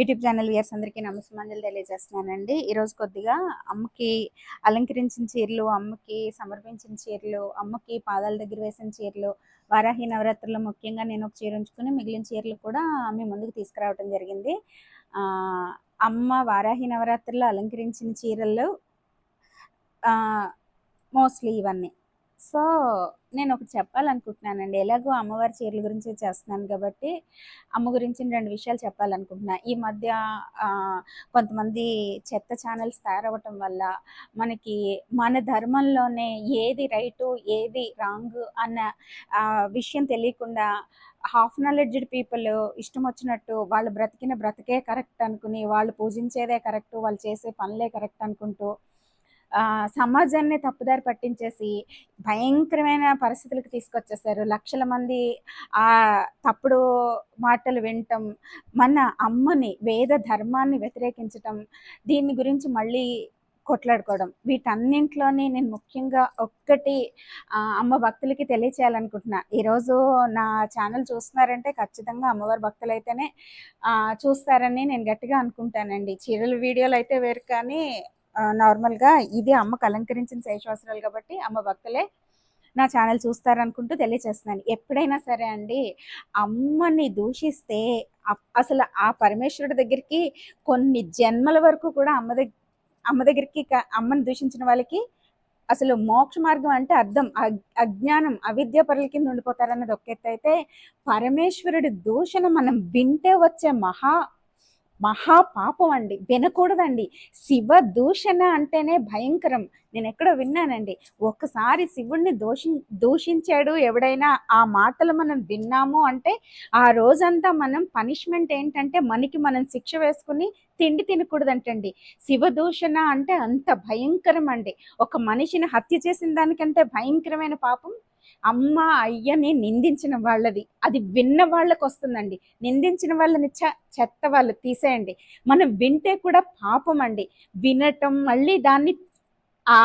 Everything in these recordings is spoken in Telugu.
యూట్యూబ్ ఛానల్ వ్యూయర్స్ అందరికీ నమస్కారం తెలియజేస్తున్నానండి. ఈరోజు కొద్దిగా అమ్మకి అలంకరించిన చీరలు అమ్మకి సమర్పించిన చీరలు అమ్మకి పాదాల దగ్గర వేసిన చీరలు వారాహి నవరాత్రుల్లో ముఖ్యంగా నేను ఒక చీర ఉంచుకుని మిగిలిన చీరలు కూడా మీ ముందుకు తీసుకురావడం జరిగింది. అమ్మ వారాహి నవరాత్రుల్లో అలంకరించిన చీరలు మోస్ట్లీ ఇవన్నీ. సో నేను ఒకటి చెప్పాలనుకుంటున్నానండి. ఎలాగో అమ్మవారి చీరల గురించి చేస్తున్నాను కాబట్టి అమ్మ గురించి రెండు విషయాలు చెప్పాలనుకుంటున్నా. ఈ మధ్య కొంతమంది చెత్త ఛానల్స్ తయారవ్వటం వల్ల మనకి మన ధర్మంలోనే ఏది రైటు ఏది రాంగ్ అన్న విషయం తెలియకుండా హాఫ్ నాలెడ్జ్డ్ పీపుల్ ఇష్టం వచ్చినట్టు వాళ్ళు బ్రతికిన బ్రతికే కరెక్ట్ అనుకుని వాళ్ళు పూజించేదే కరెక్ట్ వాళ్ళు చేసే పనులే కరెక్ట్ అనుకుంటూ సమాజాన్ని తప్పుదారి పట్టించేసి భయంకరమైన పరిస్థితులకు తీసుకొచ్చేసారు. లక్షల మంది ఆ తప్పుడు మాటలు వినటం మన అమ్మని వేద ధర్మాన్ని వ్యతిరేకించటం దీని గురించి మళ్ళీ కొట్లాడుకోవడం వీటన్నింటిలోని నేను ముఖ్యంగా ఒక్కటి అమ్మ భక్తులకి తెలియచేయాలనుకుంటున్నా. ఈరోజు నా ఛానల్ చూస్తున్నారంటే ఖచ్చితంగా అమ్మవారి భక్తులు అయితేనే చూస్తారని నేను గట్టిగా అనుకుంటానండి. చీరల వీడియోలు అయితే వేరు కానీ నార్మల్గా ఇది అమ్మకు అలంకరించిన శేషవస్త్రాలు కాబట్టి అమ్మ భక్తులే నా ఛానల్ చూస్తారనుకుంటూ తెలియచేస్తున్నాను. ఎప్పుడైనా సరే అండి అమ్మని దూషిస్తే అసలు ఆ పరమేశ్వరుడి దగ్గరికి కొన్ని జన్మల వరకు కూడా అమ్మ దగ్గర అమ్మ దగ్గరికి అమ్మని దూషించిన వాళ్ళకి అసలు మోక్ష మార్గం అంటే అర్థం. అజ్ఞానం అవిద్య పరుల కింద ఉండిపోతారన్నది ఒక అయితే పరమేశ్వరుడి దూషణ మనం వింటే వచ్చే మహా మహా పాపం అండి వినకూడదండి. శివ దూషణ అంటేనే భయంకరం. నేను ఎక్కడో విన్నానండి. ఒక్కసారి శివుణ్ణి దూషి దూషించాడు ఎవడైనా ఆ మాటలు మనం విన్నాము అంటే ఆ రోజంతా మనం పనిష్మెంట్ ఏంటంటే మనకి మనం శిక్ష వేసుకుని తిండి తినకూడదంటండి. శివ దూషణ అంటే అంత భయంకరం అండి ఒక మనిషిని హత్య చేసిన దానికంటే భయంకరమైన పాపం అమ్మ అయ్యని నిందించిన వాళ్ళది. అది విన్న వాళ్ళకు వస్తుందండి నిందించిన వాళ్ళని చ చెత్త వాళ్ళు తీసేయండి. మనం వింటే కూడా పాపం అండి వినటం మళ్ళీ దాన్ని ఆ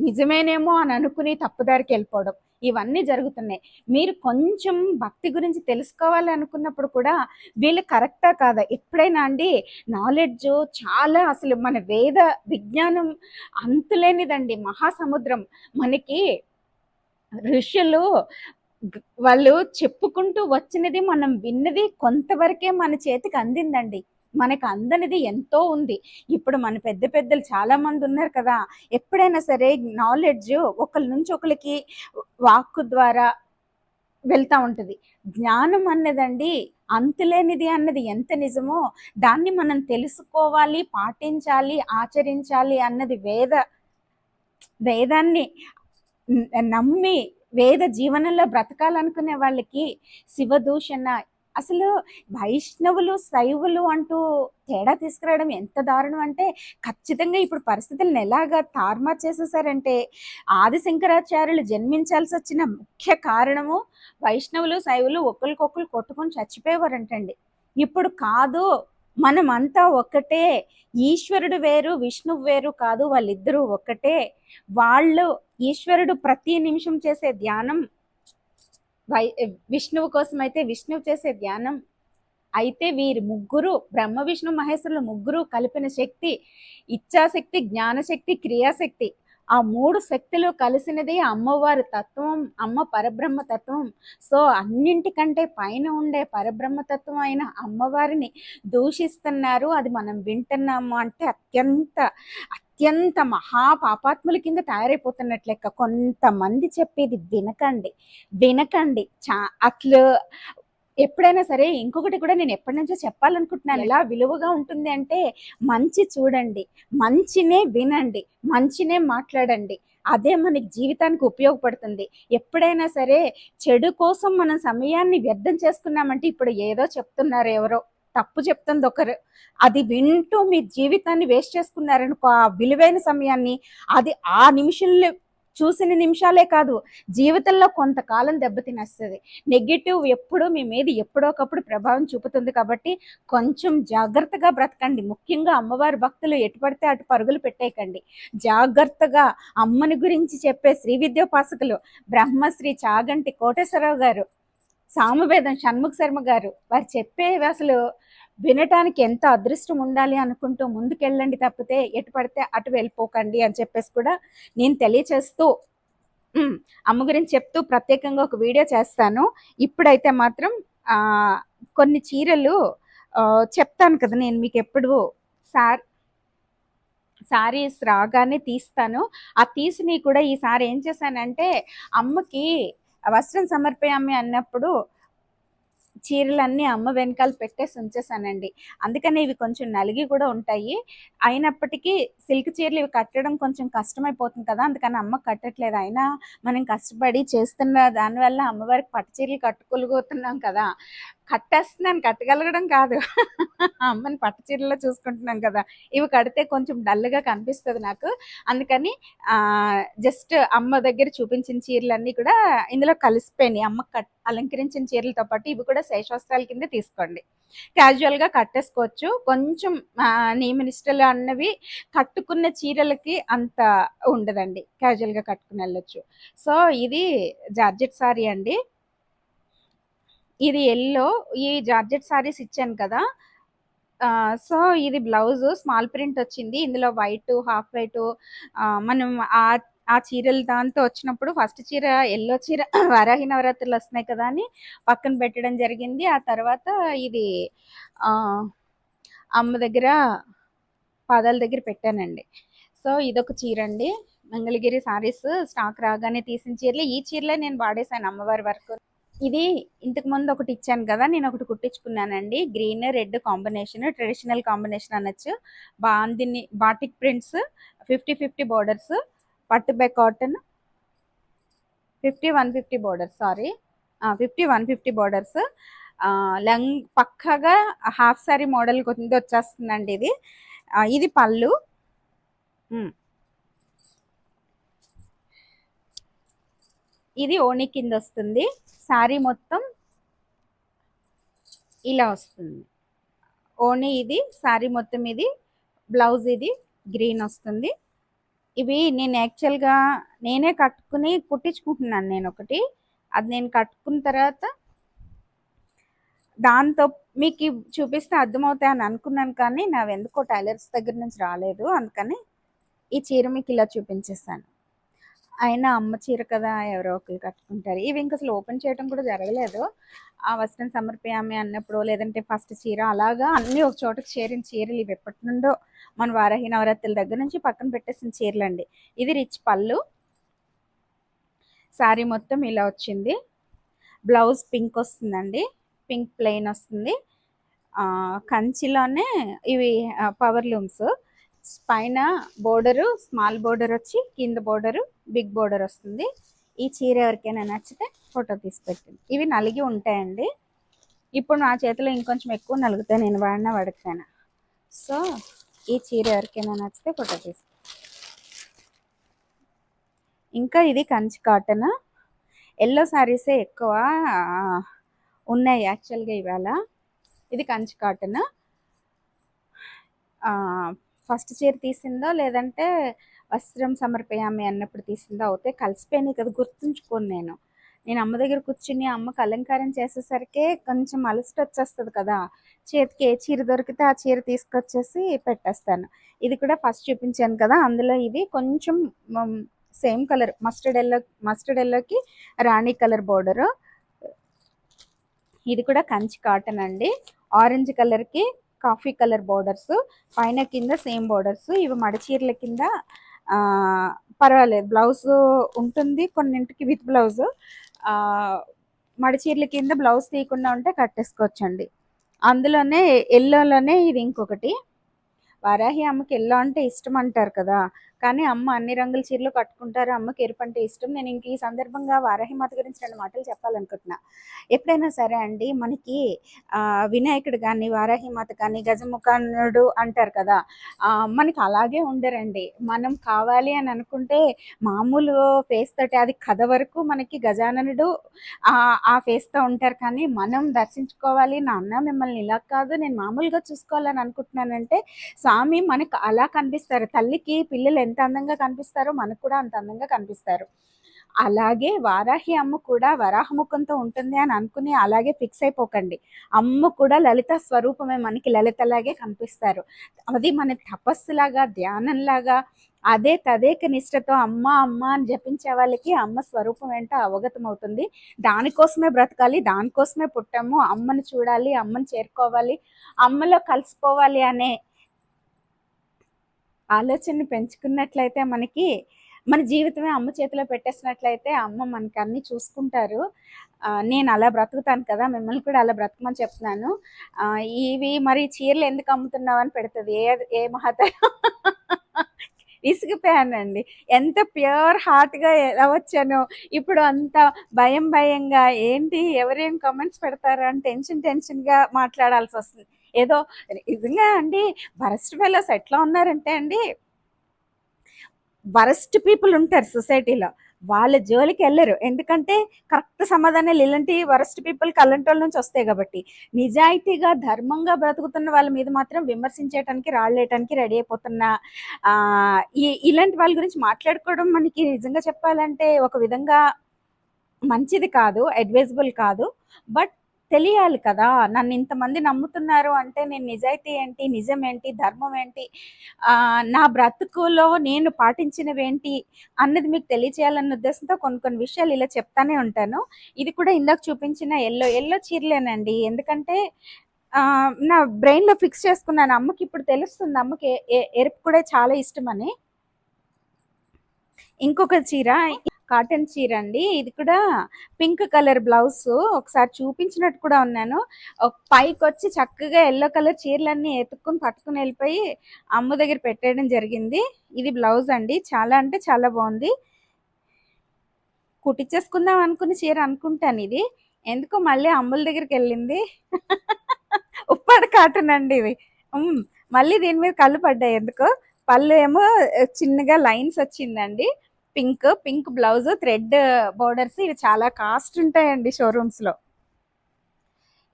నిజమేనేమో అని అనుకుని తప్పుదారికి వెళ్ళిపోవడం. ఇవన్నీ జరుగుతున్నాయి. మీరు కొంచెం భక్తి గురించి తెలుసుకోవాలి అనుకున్నప్పుడు కూడా వీళ్ళు కరెక్టా కాదా? ఎప్పుడైనా అండి నాలెడ్జ్ చాలా అసలు మన వేద విజ్ఞానం అంతులేనిదండి. మహాసముద్రం. మనకి ఋషులు వాళ్ళు చెప్పుకుంటూ వచ్చినది మనం విన్నది కొంతవరకే మన చేతికి అందిందండి. మనకు అందనిది ఎంతో ఉంది. ఇప్పుడు మన పెద్ద పెద్దలు చాలా మంది ఉన్నారు కదా. ఎప్పుడైనా సరే నాలెడ్జ్ ఒకరి నుంచి ఒకరికి వాక్కు ద్వారా వెళ్తా ఉంటుంది. జ్ఞానం అన్నదండి అంతులేనిది అన్నది ఎంత నిజమో దాన్ని మనం తెలుసుకోవాలి పాటించాలి ఆచరించాలి అన్నది వేద వేదాన్ని నమ్మి వేద జీవనంలో బ్రతకాలనుకునే వాళ్ళకి శివదూషణ అసలు వైష్ణవులు శైవులు అంటూ తేడా తీసుకురావడం ఎంత దారుణం అంటే ఖచ్చితంగా ఇప్పుడు పరిస్థితులను ఎలాగా తార్మార్ చేసేసారంటే ఆది శంకరాచార్యులు జన్మించాల్సి వచ్చిన ముఖ్య కారణము వైష్ణవులు శైవులు ఒకరికొకరు కొట్టుకొని చచ్చిపోయేవారంటండి. ఇప్పుడు కాదు మనమంతా ఒక్కటే ఈశ్వరుడు వేరు విష్ణువు వేరు కాదు వాళ్ళిద్దరూ ఒక్కటే వాళ్ళు ఈశ్వరుడు ప్రతి నిమిషం చేసే ధ్యానం వై విష్ణువు కోసం అయితే విష్ణువు చేసే ధ్యానం. అయితే వీరి ముగ్గురు బ్రహ్మ విష్ణు మహేశ్వరులు ముగ్గురు కలిపిన శక్తి ఇచ్ఛాశక్తి జ్ఞానశక్తి క్రియాశక్తి ఆ మూడు శక్తులు కలిసినది అమ్మవారి తత్వం అమ్మ పరబ్రహ్మ తత్వం. సో అన్నింటికంటే పైన ఉండే పరబ్రహ్మ తత్వం అయిన అమ్మవారిని దూషిస్తున్నారు. అది మనం వింటున్నాము అంటే అత్యంత అత్యంత మహా పాపాత్ముల కింద తయారైపోతున్నట్లు. లెక్క కొంతమంది చెప్పేది వినకండి. వినకండి. చా అట్లు ఎప్పుడైనా సరే ఇంకొకటి కూడా నేను ఎప్పటి నుంచో చెప్పాలనుకుంటున్నాను. ఎలా విలువగా ఉంటుంది అంటే మంచి చూడండి మంచినే వినండి మంచినే మాట్లాడండి. అదే మనకి జీవితానికి ఉపయోగపడుతుంది. ఎప్పుడైనా సరే చెడు కోసం మనం సమయాన్ని వ్యర్థం చేసుకున్నామంటే ఇప్పుడు ఏదో చెప్తున్నారు ఎవరో తప్పు చెప్తుంది ఒకరు. అది వింటూ మీ జీవితాన్ని వేస్ట్ చేసుకున్నారనుకో ఆ విలువైన సమయాన్ని అది ఆ నిమిషంలో చూసిన నిమిషాలే కాదు జీవితంలో కొంతకాలం దెబ్బతినేస్తుంది. నెగిటివ్ ఎప్పుడూ మీ మీద ఎప్పుడోకప్పుడు ప్రభావం చూపుతుంది కాబట్టి కొంచెం జాగ్రత్తగా బ్రతకండి. ముఖ్యంగా అమ్మవారి భక్తులు ఎటు పడితే అటు పరుగులు పెట్టేయకండి. జాగ్రత్తగా అమ్మని గురించి చెప్పే శ్రీ విద్యోపాసకులు బ్రహ్మశ్రీ చాగంటి కోటేశ్వరరావు గారు సామవేదం షణ్ముఖ శర్మ గారు వారు చెప్పేవి అసలు వినటానికి ఎంత అదృష్టం ఉండాలి అనుకుంటూ ముందుకెళ్ళండి తప్పితే ఎటు పడితే అటు వెళ్ళిపోకండి అని చెప్పేసి కూడా నేను తెలియచేస్తూ అమ్మ గురించి చెప్తూ ప్రత్యేకంగా ఒక వీడియో చేస్తాను. ఇప్పుడైతే మాత్రం కొన్ని చీరలు చెప్తాను కదా నేను మీకు ఎప్పుడు. సార్ సారీస్ రాగానే తీస్తాను. ఆ తీసిని కూడా ఈసారి ఏం చేశానంటే అమ్మకి వస్త్రం సమర్పయామి అన్నప్పుడు చీరలన్నీ అమ్మ వెనకాల పెట్టేసి ఉంచేసానండి. అందుకని ఇవి కొంచెం నలిగి కూడా ఉంటాయి. అయినప్పటికీ సిల్క్ చీరలు ఇవి కట్టడం కొంచెం కష్టమైపోతుంది కదా అందుకని అమ్మ కట్టట్లేదు. అయినా మనం కష్టపడి చేస్తున్న దానివల్ల అమ్మవారికి పట్టు చీరలు కట్టుకోగలుగుతున్నాం కదా. కట్టేస్తున్నాను కట్టగలగడం కాదు. అమ్మని పట్టు చీరలో చూసుకుంటున్నాం కదా. ఇవి కడితే కొంచెం డల్గా కనిపిస్తుంది నాకు. అందుకని జస్ట్ అమ్మ దగ్గర చూపించిన చీరలన్నీ కూడా ఇందులో కలిసిపోయినాయి. అమ్మ కట్ అలంకరించిన చీరలతో పాటు ఇవి కూడా శేషవస్త్రాల కింద తీసుకోండి. క్యాజువల్గా కట్టేసుకోవచ్చు. కొంచెం నియమనిష్టలు అన్నవి కట్టుకున్న చీరలకి అంత ఉండదండి. క్యాజువల్గా కట్టుకుని వెళ్ళొచ్చు. సో ఇది జార్జెట్ సారీ అండి. ఇది ఎల్లో ఈ జార్జెట్ సారీస్ ఇచ్చాను కదా. సో ఇది బ్లౌజ్ స్మాల్ ప్రింట్ వచ్చింది. ఇందులో వైట్ హాఫ్ వైట్ మనం ఆ ఆ చీరలు దాంతో వచ్చినప్పుడు ఫస్ట్ చీర ఎల్లో చీర వరాహి నవరాత్రులు వస్తున్నాయి కదా అని పక్కన పెట్టడం జరిగింది. ఆ తర్వాత ఇది అమ్మ దగ్గర పాదాల దగ్గర పెట్టానండి. సో ఇదొక చీర అండి మంగళగిరి సారీస్ స్టాక్ రాగానే తీసిన చీరలు. ఈ చీరలే నేను వాడేసాను అమ్మవారి వరకు. ఇది ఇంతకు ముందు ఒకటి ఇచ్చాను కదా నేను ఒకటి కుట్టించుకున్నానండి. Green red combination traditional combination అనొచ్చు. Bandhani batik prints fifty fifty borders పట్టు by cotton fifty one fifty borders sari fifty one fifty borders lung పక్కగా హాఫ్ సారీ మోడల్ కింద వచ్చేస్తుందండి ఇది. ఇది పళ్ళు. ఇది ఓణి కింద వస్తుంది. శారీ మొత్తం ఇలా వస్తుంది. ఓణి ఇది శారీ మొత్తం ఇది బ్లౌజ్ ఇది గ్రీన్ వస్తుంది. ఇవి నేను యాక్చువల్గా నేనే కట్టుకుని కుట్టించుకుంటున్నాను నేను ఒకటి. అది నేను కట్టుకున్న తర్వాత దాంతో మీకు చూపిస్తే అర్థమవుతాయి అని అనుకున్నాను కానీ నావెందుకో టైలర్స్ దగ్గర నుంచి రాలేదు. అందుకని ఈ చీర మీకు ఇలా చూపించేస్తాను. అయినా అమ్మ చీర కదా ఎవరో ఒకరు కట్టుకుంటారు. ఇవి ఇంకా అసలు ఓపెన్ చేయడం కూడా జరగలేదు. ఆ వస్త్రం సమర్పయామి అన్నప్పుడు లేదంటే ఫస్ట్ చీర అలాగా అన్నీ ఒక చోటకి చేరిన చీరలు ఇవి ఎప్పటి నుండో మన వారాహి నవరాత్రుల దగ్గర నుంచి పక్కన పెట్టేసిన చీరలు అండి. ఇది రిచ్ పళ్ళు. శారీ మొత్తం ఇలా వచ్చింది. బ్లౌజ్ పింక్ వస్తుందండి. పింక్ ప్లెయిన్ వస్తుంది. కంచిలోనే ఇవి పవర్ లూమ్స్ పైన బోర్డరు స్మాల్ బోర్డర్ వచ్చి కింద బోర్డరు బిగ్ బోర్డర్ వస్తుంది. ఈ చీర ఎవరికైనా నచ్చితే ఫోటో తీసి పెట్టింది ఇవి నలిగి ఉంటాయండి. ఇప్పుడు నా చేతిలో ఇంకొంచెం ఎక్కువ నలుగుతాయి నేను వాడినా వాడకపోయినా సో ఈ చీర ఎవరికైనా నచ్చితే ఫోటో తీసి. ఇంకా ఇది కంచి కాటన్. ఎల్లో శారీసే ఎక్కువ ఉన్నాయి యాక్చువల్గా ఇవాళ. ఇది కంచి కాటన్. ఫస్ట్ చీర తీసిందో? లేదంటే వస్త్రం సమర్పయామి అన్నప్పుడు తీసిందో? అవుతే కలిసిపోయినాయి కదా గుర్తుంచుకోను నేను. నేను అమ్మ దగ్గర కూర్చుని అమ్మకు అలంకారం చేసేసరికి కొంచెం అలసట వచ్చేస్తుంది కదా. చేతికి ఏ చీర దొరికితే ఆ చీర తీసుకొచ్చేసి పెట్టేస్తాను. ఇది కూడా ఫస్ట్ చూపించాను కదా అందులో ఇది కొంచెం same colour. Mustard yellow mustard ఎల్లోకి రాణి కలర్ బోర్డరు. ఇది కూడా కంచి కాటన్ అండి. ఆరెంజ్ కలర్కి కాఫీ కలర్ బోర్డర్స్ పైన కింద సేమ్ బోర్డర్స్ ఇవి మడిచీరల కింద పర్వాలేదు. బ్లౌజ్ ఉంటుంది కొన్నింటికి విత్ బ్లౌజ్. మడిచీరల కింద బ్లౌజ్ తీయకుండా ఉంటే కట్టేసుకోవచ్చండి. అందులోనే ఎల్లోలోనే ఇది ఇంకొకటి. వారాహి అమ్మకి ఎల్లో అంటే ఇష్టం అంటారు కదా కానీ అమ్మ అన్ని రంగుల చీరలు కట్టుకుంటారు. అమ్మకి ఎరుపు అంటే ఇష్టం. నేను ఇంక ఈ సందర్భంగా వారాహిమాత గురించి రెండు మాటలు చెప్పాలనుకుంటున్నా. ఎప్పుడైనా సరే అండి మనకి వినాయకుడు కానీ వారాహిమాత కానీ గజముఖనుడు అంటారు కదా మనకి అలాగే ఉండరండి. మనం కావాలి అని అనుకుంటే మామూలు ఫేస్ తోటి అది కథ వరకు మనకి గజాననుడు ఆ ఆ ఫేస్తో ఉంటారు. కానీ మనం దర్శించుకోవాలి నాన్న మిమ్మల్ని ఇలా కాదు. నేను మామూలుగా చూసుకోవాలని అనుకుంటున్నానంటే స్వామి మనకు అలా కనిపిస్తారు. తల్లికి పిల్లలు ఎంత అందంగా కనిపిస్తారో మనకు కూడా అంత అందంగా కనిపిస్తారు. అలాగే వారాహి అమ్మ కూడా వరాహముఖంతో ఉంటుంది అని అనుకుని అలాగే ఫిక్స్ అయిపోకండి. అమ్మ కూడా లలిత స్వరూపమే మనకి లలితలాగే కనిపిస్తారు. అది మన తపస్సులాగా ధ్యానంలాగా అదే తదేక నిష్టతో అమ్మ అమ్మ అని జపించే వాళ్ళకి అమ్మ స్వరూపం ఏంటో అవగతం అవుతుంది దానికోసమే బ్రతకాలి దానికోసమే పుట్టాము. అమ్మని చూడాలి అమ్మని చేరుకోవాలి అమ్మలో కలిసిపోవాలి అనే ఆలోచనని పెంచుకున్నట్లయితే మనకి మన జీవితమే అమ్మ చేతిలో పెట్టేసినట్లయితే అమ్మ మనకి అన్ని చూసుకుంటారు. నేను అలా బ్రతుకుతాను కదా మిమ్మల్ని కూడా అలా బ్రతకమని చెప్తున్నాను. ఇవి మరి చీరలు ఎందుకు అమ్ముతున్నావు అని పెడుతుంది? ఏ ఏ మహతరం? విసిగిపోయానండి. ఎంత ప్యూర్ హార్ట్గా ఎలా వచ్చానో. ఇప్పుడు అంత భయం భయంగా ఏంటి? ఎవరేం కమెంట్స్ పెడతారు అని టెన్షన్ టెన్షన్గా మాట్లాడాల్సి వస్తుంది. ఏదో నిజంగా అండి వరస్ట్ ఫెలోస్ ఎట్లా ఉన్నారంటే అండి వరస్ట్ పీపుల్ ఉంటారు సొసైటీలో వాళ్ళ జోలికి వెళ్ళరు. ఎందుకంటే కరెక్ట్ సమాధానాలు ఇలాంటి వరస్ట్ పీపుల్ కళ్ళంటోళ్ళ నుంచి వస్తాయి కాబట్టి. నిజాయితీగా ధర్మంగా బ్రతుకుతున్న వాళ్ళ మీద మాత్రం విమర్శించేయటానికి రాళ్ళేయటానికి రెడీ అయిపోతున్న ఇలాంటి వాళ్ళ గురించి మాట్లాడుకోవడం మనకి నిజంగా చెప్పాలంటే ఒక విధంగా మంచిది కాదు అడ్వైజబుల్ కాదు. బట్ తెలియాలి కదా. నన్ను ఇంతమంది నమ్ముతున్నారు అంటే నేను నిజాయితీ ఏంటి నిజం ఏంటి ధర్మం ఏంటి నా బ్రతుకులో నేను పాటించినవేంటి అన్నది మీకు తెలియచేయాలన్న ఉద్దేశంతో కొన్ని కొన్ని విషయాలు ఇలా చెప్తానే ఉంటాను. ఇది కూడా ఇందాక చూపించిన ఎల్లో ఎల్లో చీరలేనండి. ఎందుకంటే నా బ్రెయిన్లో ఫిక్స్ చేసుకున్నాను అమ్మకి ఇప్పుడు తెలుస్తుంది. అమ్మకి ఎరుపు కూడా చాలా ఇష్టమని. ఇంకొక చీర కాటన్ చీర అండి ఇది కూడా పింక్ కలర్ బ్లౌజ్. ఒకసారి చూపించినట్టు కూడా ఉన్నాను. పైకి వచ్చి చక్కగా ఎల్లో కలర్ చీరలన్నీ ఎత్తుక్కుని పట్టుకుని వెళ్ళిపోయి అమ్మ దగ్గర పెట్టేయడం జరిగింది. ఇది బ్లౌజ్ అండి. చాలా అంటే చాలా బాగుంది. కుట్టించేసుకుందాం అనుకుని చీర అనుకుంటాను ఇది. ఎందుకో మళ్ళీ అమ్ముల దగ్గరికి వెళ్ళింది. ఉప్పాడ కాటన్ అండి ఇది మళ్ళీ దీని మీద కళ్ళు పడ్డాయి ఎందుకో. పళ్ళు ఏమో చిన్నగా లైన్స్ వచ్చిందండి. Pink pink blouse thread borders ఇవి చాలా కాస్ట్ ఉంటాయండి షోరూమ్స్లో.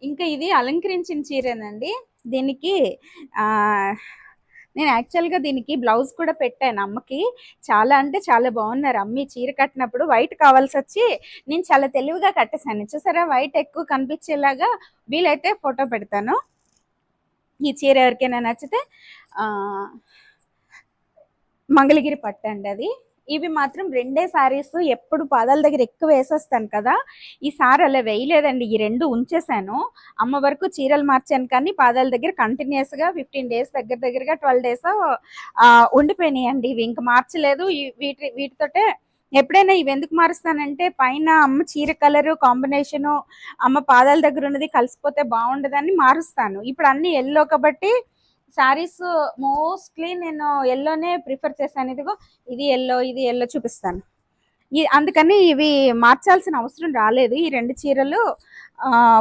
ఇంకా ఇది అలంకరించిన చీరేనండి. దీనికి నేను యాక్చువల్గా దీనికి బ్లౌజ్ కూడా పెట్టాను అమ్మకి. చాలా అంటే చాలా బాగున్నారు. అమ్మి చీర కట్టినప్పుడు వైట్ కావాల్సి వచ్చి నేను చాలా తెలివిగా కట్టేశాను. చూసారా? వైట్ ఎక్కువ కనిపించేలాగా వీలైతే ఫోటో పెడతాను. ఈ చీర ఎవరికైనా నచ్చితే మంగళగిరి పట్టండి అది. ఇవి మాత్రం రెండే సారీస్ ఎప్పుడు పాదాల దగ్గర ఎక్కువ వేసేస్తాను కదా. ఈ సారీ అలా వేయలేదండి. ఈ రెండు ఉంచేసాను. అమ్మ వరకు చీరలు మార్చాను కానీ పాదాల దగ్గర కంటిన్యూస్గా ఫిఫ్టీన్ డేస్ దగ్గర దగ్గరగా ట్వెల్వ్ డేస్ ఉండిపోయినాయండి. ఇవి ఇంకా మార్చలేదు. వీటి వీటితోటే ఎప్పుడైనా ఇవి ఎందుకు మారుస్తానంటే పైన అమ్మ చీర కలరు కాంబినేషను అమ్మ పాదాల దగ్గర ఉన్నది కలిసిపోతే బాగుండదని మారుస్తాను. ఇప్పుడు అన్ని ఎల్లో కాబట్టి శారీస్ మోస్ట్లీ నేను ఎల్లోనే ప్రిఫర్ చేశాను. ఇదిగో ఇది ఎల్లో ఇది ఎల్లో చూపిస్తాను. అందుకని ఇవి మార్చాల్సిన అవసరం రాలేదు. ఈ రెండు చీరలు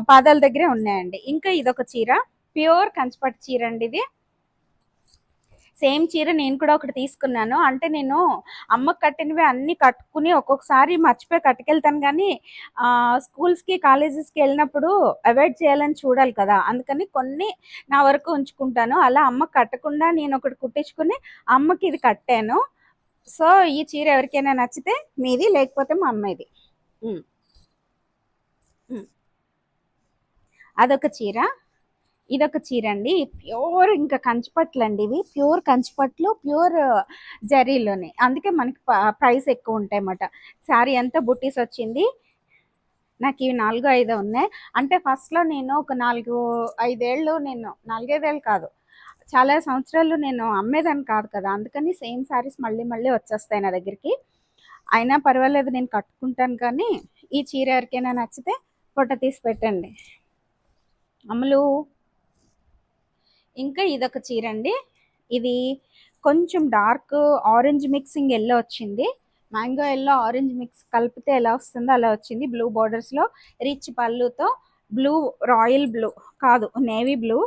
పాదాల దగ్గరే ఉన్నాయండి. ఇంకా ఇదొక చీర. ప్యూర్ కంచిపట్టు చీర అండి ఇది. సేమ్ చీర నేను కూడా ఒకటి తీసుకున్నాను. అంటే నేను అమ్మకు కట్టినవి అన్నీ కట్టుకుని ఒక్కొక్కసారి మర్చిపోయి కట్టుకెళ్తాను కానీ స్కూల్స్కి కాలేజెస్కి వెళ్ళినప్పుడు అవాయిడ్ చేయాలని చూడాలి కదా. అందుకని కొన్ని నా వరకు ఉంచుకుంటాను. అలా అమ్మకు కట్టకుండా నేను ఒకటి కుట్టించుకుని అమ్మకి ఇది కట్టాను. సో ఈ చీర ఎవరికైనా నచ్చితే మీది లేకపోతే మా అమ్మాయిది. అదొక చీర. ఇదొక చీర అండి ప్యూర్ ఇంకా కంచిపట్లు అండి ఇవి. ప్యూర్ కంచిపట్లు ప్యూర్ జరీలోనే. అందుకే మనకి ప్రైస్ ఎక్కువ ఉంటాయి అన్నమాట శారీ అంతా బుట్టీస్ వచ్చింది. నాకు ఇవి నాలుగు ఐదు ఉన్నాయి. అంటే ఫస్ట్లో నేను ఒక నాలుగు ఐదేళ్ళు నేను నాలుగైదేళ్ళు కాదు. చాలా సంవత్సరాలు నేను అమ్మేదాన్ని కాదు కదా. అందుకని సేమ్ శారీస్ మళ్ళీ మళ్ళీ వచ్చేస్తాయి నా దగ్గరికి. అయినా పర్వాలేదు నేను కట్టుకుంటాను కానీ ఈ చీర ఎవరికైనా నచ్చితే ఫోటో తీసి పెట్టండి. అమలు. ఇంకా ఇదొక చీర అండి ఇది కొంచెం డార్క్ ఆరెంజ్ మిక్సింగ్ ఎల్లో వచ్చింది. మ్యాంగో ఎల్లో ఆరెంజ్ మిక్స్ కలిపితే ఎలా వస్తుందో అలా వచ్చింది. బ్లూ బార్డర్స్లో రిచ్ పళ్ళుతో బ్లూ రాయల్ బ్లూ కాదు నేవీ బ్లూ.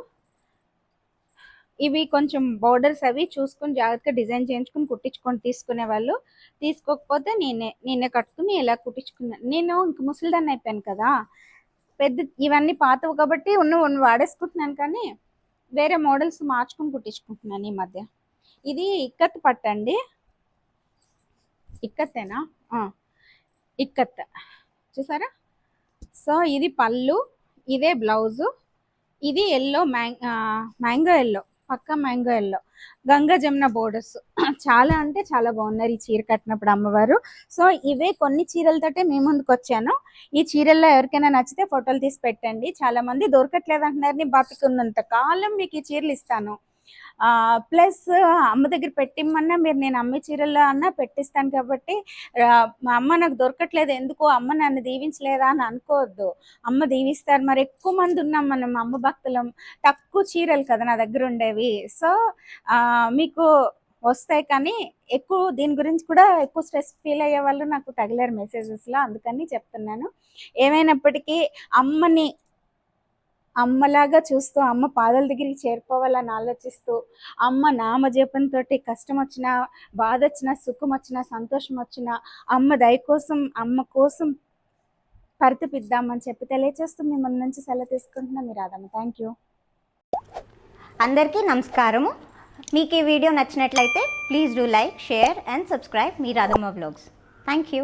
ఇవి కొంచెం బార్డర్స్ అవి చూసుకొని జాగ్రత్తగా డిజైన్ చేయించుకుని కుట్టించుకొని తీసుకునే వాళ్ళు. తీసుకోకపోతే నేనే నేనే కట్టుకుని ఇలా కుట్టించుకున్నాను నేను ఇంక ముసలిదాన్ని అయిపోయాను కదా. పెద్ద ఇవన్నీ పాతవు కాబట్టి ఉన్న వాడేసుకుంటున్నాను కానీ వేరే మోడల్స్ మార్చుకుని కుట్టించుకుంటున్నాను ఈ మధ్య. ఇది ఇక్కత్ పట్టండి. ఇక్కత్తేనా ఇక్కత్. చూసారా? సో ఇది పళ్ళు ఇదే బ్లౌజు ఇది ఎల్లో మ్యాంగో ఎల్లో. పక్క mango yellow Ganga Jamuna borders చాలా అంటే చాలా బాగున్నారు ఈ చీర కట్టినప్పుడు అమ్మవారు. సో ఇవే కొన్ని చీరలతోటే మీ ముందుకు వచ్చాను. ఈ చీరల్లో ఎవరికైనా నచ్చితే ఫోటోలు తీసి పెట్టండి. చాలా మంది దొరకట్లేదు అంటున్నారు. బతుకున్నంత కాలం మీకు ఈ చీరలు ఇస్తాను. ప్లస్ అమ్మ దగ్గర పెట్టిమ్మన్నా మీరు నేను అమ్మే చీరల్లో అన్నా పెట్టిస్తాను కాబట్టి మా అమ్మ నాకు దొరకట్లేదు. ఎందుకు? అమ్మ నన్ను దీవించలేదా అని అనుకోవద్దు. అమ్మ దీవిస్తారు. మరి ఎక్కువ మంది ఉన్నాం మనం అమ్మ భక్తులం. తక్కువ చీరలు కదా నా దగ్గర ఉండేవి. సో మీకు వస్తాయి కానీ ఎక్కువ దీని గురించి కూడా ఎక్కువ స్ట్రెస్ ఫీల్ అయ్యే వాళ్ళు నాకు తగిలారు మెసేజెస్లో. అందుకని చెప్తున్నాను. ఏమైనప్పటికీ అమ్మని అమ్మలాగా చూస్తూ అమ్మ పాదాల దగ్గరికి చేరుకోవాలని ఆలోచిస్తూ అమ్మ నామజపంతో కష్టం వచ్చినా బాధ వచ్చినా సుఖం వచ్చినా సంతోషం వచ్చినా అమ్మ దయ కోసం అమ్మ కోసం పరితపిద్దామని చెప్పి తెలియచేస్తూ మిమ్మల్ని నుంచి సెలవు తీసుకుంటున్నాం. మీరు రాదమ్మ థ్యాంక్ యూ అందరికీ నమస్కారము. మీకు ఈ వీడియో నచ్చినట్లయితే please do like share and subscribe me Radhamma vlogs thank you